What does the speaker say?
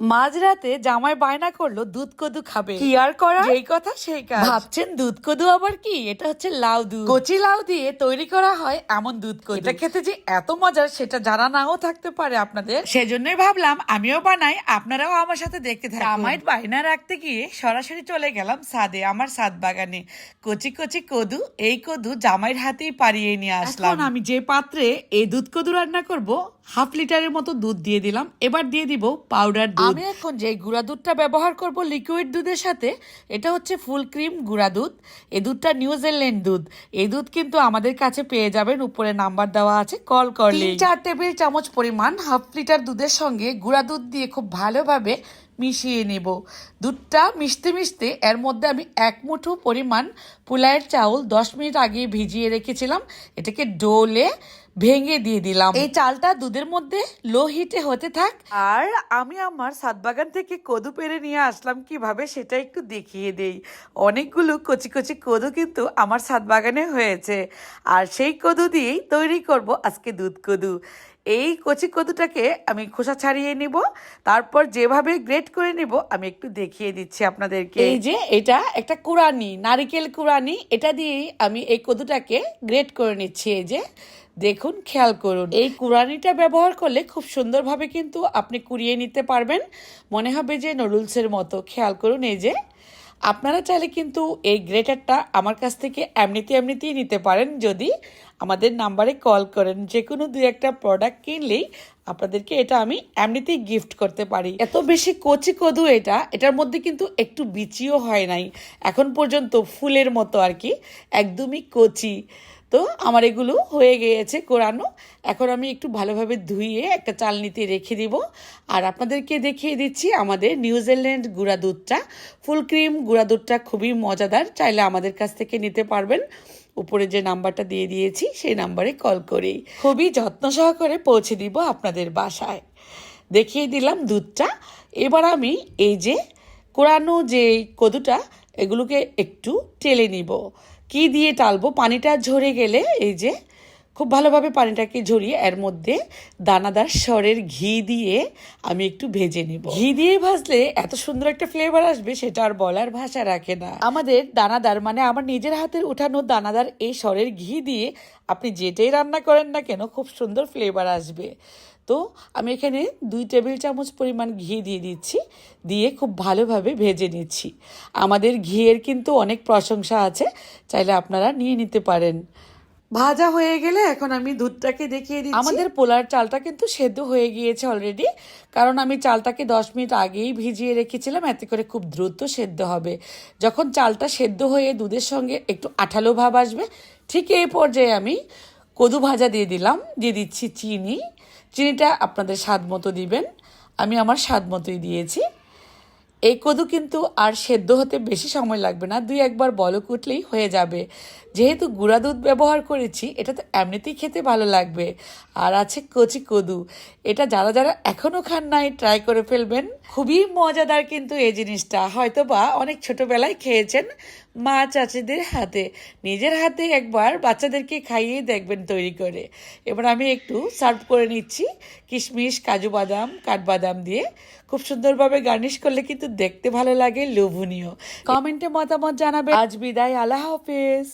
মাঝরাতে জামাই বায়না করল দুধ কদু খাবে। কি আর করা যেই কথা সেই কাজ। ভাবছেন দুধ কদু আবার কি? এটা হচ্ছে লাউ দুধ। কচি লাউ দিয়ে তৈরি করা হয় এমন দুধ কদু। এটা খেতে যে এত মজার সেটা জানা নাও থাকতে পারে আপনাদের। সেজন্যই ভাবলাম আমিও বানাই আপনারাও আমার সাথে দেখতে থাকুন। জামাইয়ের বায়না রাখতে গিয়ে সরাসরি চলে গেলাম সাদে আমার সাদ বাগানে। কচি কচি কদু এই কদু জামাইয়ের হাতেই পারিয়ে নিয়ে আসলাম। আমি যে পাত্রে এই দুধ কদু রান্না করব হাফ লিটারের মতো দুধ দিয়ে দিলাম। এবার দিয়ে দিব পাউডার দুধ। আমি এখন যে গুঁড়া দুধটা ব্যবহার করব লিকুইড দুধের সাথে এটা হচ্ছে ফুল ক্রিম গুঁড়া দুধ। এ দুধটা নিউজিল্যান্ড দুধ। এ দুধ কিন্তু আমাদের কাছে পেয়ে যাবেন উপরে নাম্বার দেওয়া আছে কল করলে চার টেবিল চামচ পরিমাণ হাফ লিটার দুধের সঙ্গে গুঁড়া দুধ দিয়ে খুব ভালোভাবে মিশিয়ে নেব। দুধটা মিশতে মিশতে এর মধ্যে আমি এক মুঠো পরিমাণ পোলায়ের চাউল দশ মিনিট আগে ভিজিয়ে রেখেছিলাম। এটাকে ডোলে ভেঙে দিয়ে দিলাম। এই চালটা দুধের মধ্যে লো হিটে হতে থাক। আর আমি আমার সাতবাগান থেকে কদু পেরে নিয়ে আসলাম কীভাবে সেটা একটু দেখিয়ে দেই। অনেকগুলো কচি কচি কদু কিন্তু আমার সাতবাগানে হয়েছে। আর সেই কদু দিয়েই তৈরি করব আজকে দুধ কদু। এই কচি কদুটাকে আমি খোসা ছাড়িয়ে নিব। তারপর যেভাবে গ্রেট করে নিব, আমি একটু দেখিয়ে দিচ্ছি আপনাদেরকে। এই যে এটা একটা কুরানি নারিকেল কুরানি এটা দিয়েই আমি এই কদুটাকে গ্রেট করে নিচ্ছি। এই যে, দেখুন, খেয়াল করুন। এই কুরানিটা ব্যবহার করলে খুব সুন্দরভাবে কিন্তু আপনি কুড়িয়ে নিতে পারবেন। মনে হবে যে নুডলসের মতো। খেয়াল করুন এই যে আপনারা চাইলে কিন্তু এই গ্রেটারটা আমার কাছ থেকে এমনিতে এমনিতেই নিতে পারেন যদি আমাদের নাম্বারে কল করেন যে কোনো দু একটা প্রোডাক্ট কিনলেই আপনাদেরকে এটা আমি এমনিতেই গিফট করতে পারি। এত বেশি কচি কদু এটা, এটার মধ্যে কিন্তু একটু বিচিও হয় নাই। এখন পর্যন্ত ফুলের মতো আর কি, একদমই কচি। তো আমার এগুলো হয়ে গিয়েছে কোরানো। এখন আমি একটু ভালোভাবে ধুইয়ে একটা চালনিতে রেখে দিব। আর আপনাদেরকে দেখিয়ে দিচ্ছি আমাদের নিউজিল্যান্ড গুঁড়া দুধটা। ফুল ক্রিম গুঁড়া দুধটা খুবই মজাদার, চাইলে আমাদের কাছ থেকে নিতে পারবেন। উপরে যে নাম্বারটা দিয়ে দিয়েছি, সেই নাম্বারে কল করেই। খুবই যত্ন সহকারে পৌঁছে দিব আপনাদের বাসায়। দেখিয়ে দিলাম দুধটা। এবার আমি এই যে কোরানো যে কদুটা, এগুলোকে একটু টেলে নিব। কি দিয়ে টালবো? পানিটা ঝরে গেলে এই যে খুব ভালোভাবে পানিটাকে ঝরিয়ে এর মধ্যে দানাদার স্বরের ঘি দিয়ে আমি একটু ভেজে নিব। ঘি দিয়ে ভাজলে এত সুন্দর একটা ফ্লেভার আসবে সেটা আর বলার ভাষা রাখে না। আমাদের দানাদার মানে আমার নিজের হাতের উঠানো দানাদার এই স্বরের ঘি দিয়ে আপনি যেটাই রান্না করেন না কেন খুব সুন্দর ফ্লেভার আসবে। তো আমি এখানে দুই টেবিল চামচ পরিমাণ ঘি দিয়ে দিচ্ছি দিয়ে খুব ভালোভাবে ভেজে নিচ্ছি। আমাদের ঘিয়ের কিন্তু অনেক প্রশংসা আছে চাইলে আপনারা নিয়ে নিতে পারেন। ভাজা হয়ে গেলে এখন আমি দুধটাকে দেখিয়ে দিচ্ছি। আমাদের পোলার চালটা কিন্তু সেদ্ধ হয়ে গিয়েছে অলরেডি কারণ আমি চালটাকে দশ মিনিট আগেই ভিজিয়ে রেখেছিলাম এতে করে খুব দ্রুত সেদ্ধ হবে। যখন চালটা সেদ্ধ হয়ে দুধের সঙ্গে একটু আঠালো ভাব আসবে ঠিক এই পর্যায়ে আমি কদু ভাজা দিয়ে দিলাম দিয়ে দিচ্ছি চিনি চিনিটা আপনাদের স্বাদ মতো দিবেন, আমি আমার স্বাদ মতোই দিয়েছি। এই কদু কিন্তু আর সেদ্ধ হতে বেশি সময় লাগবে না, দুই একবার বলক উঠলেই হয়ে যাবে। যেহেতু গুঁড়া দুধ ব্যবহার করেছি, এটা তো এমনিতেই খেতে ভালো লাগবে। আর আছে কচি কদু, এটা যারা যারা এখনও খান নাই ট্রাই করে ফেলবেন। খুবই মজাদার কিন্তু এই জিনিসটা। হয়তো বা অনেক ছোটোবেলায় খেয়েছেন মা চাচিদের হাতে। নিজের হাতে একবার বাচ্চাদেরকে খাইয়ে দেখবেন তৈরি করে। এবার আমি একটু সার্ভ করে নিচ্ছি কিশমিশ, কাজু বাদাম, কাঠবাদাম দিয়ে। খুব সুন্দরভাবে গার্নিশ করলে কিন্তু দেখতে ভালো লাগে, লোভনীয়। কমেন্টে মতামত জানাবে আজ বিদায়, আল্লাহ হাফেজ।